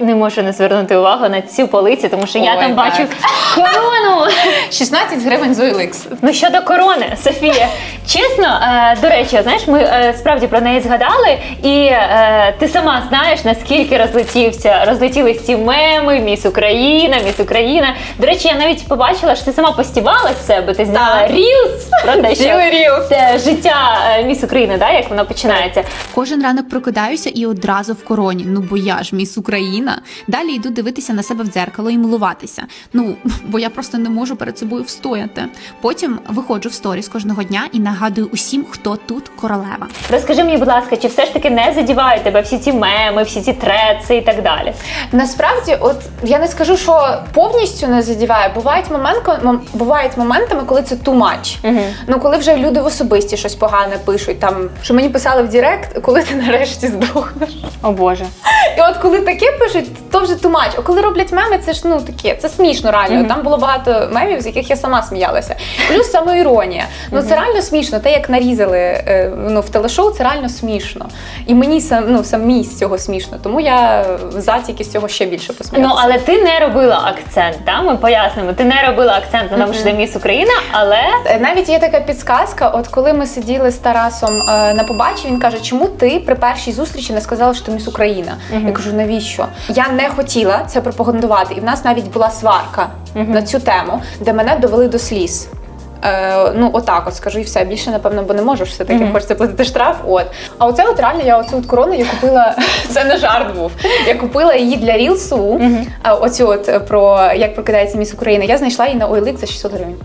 не можу не звернути увагу на цю полицю, тому що я Ой, там так. бачу корону. 16 гривень з OLX. Ну щодо корони, Софія, чесно, е, до речі, знаєш, ми е, справді про неї згадали, і е, ти сама знаєш, наскільки розлетівся, розлетілись ці меми, міс Україна, міс Україна. До речі, я навіть побачила, що ти сама постівала себе, ти зняла Так. рілс про те, що Цілий це життя е, міс України, да, як воно починається. Кожен ранок прокидаюся і одразу в короні. Ну бо я ж міс Україна. Далі йду дивитися на себе в дзеркало і милуватися. Ну бо я просто не можу перед собою встояти. Потім виходжу в сторіс кожного дня і нагадую усім, хто тут королева. Розкажи мені, будь ласка, чи все ж таки не задівають тебе всі ці меми, всі ці треці і так далі? Насправді, от я не скажу, що повністю не задіває. Бувають моменти, мом- бувають моментами, коли це too much. Мгм. Ну коли вже люди в особисті щось погане пишуть, там що мені писали в Директ, коли ти нарешті здохнеш. О Боже. І от коли таке пишуть, то вже much. А коли роблять меми, це ж ну таке, це смішно реально. Там було багато мемів, з яких я сама сміялася. Плюс самоіронія. Ну це реально смішно. Те, як нарізали е, ну, в телешоу, це реально смішно. І мені сам ну самі з цього смішно. Тому я за тільки з цього ще більше посміялася. Ну, але ти не робила акцент, так? Ми пояснимо. Ти не робила акцент на тому, що ти міс Україна, але Е, Навіть є така підсказка. От коли ми сиділи з Тарасом е, на побаченні, він каже, чому ти при першій зустрічі не сказала, що ти міс Україна? Я кажу, навіщо? Я не хотіла це пропагандувати, і в нас навіть була сварка на цю тему, де мене довели до сліз. Е, ну, отак, от скажу і все. Більше, напевно, бо не можу все таки Мгм. хочеться платити штраф. От. А оце от реально я оцю от корону я купила. Це не жарт був. Я купила її для Рілсу. Мгм. А оцю от е, про як прокидається міс України. Я знайшла її на OLX за 600 гривень.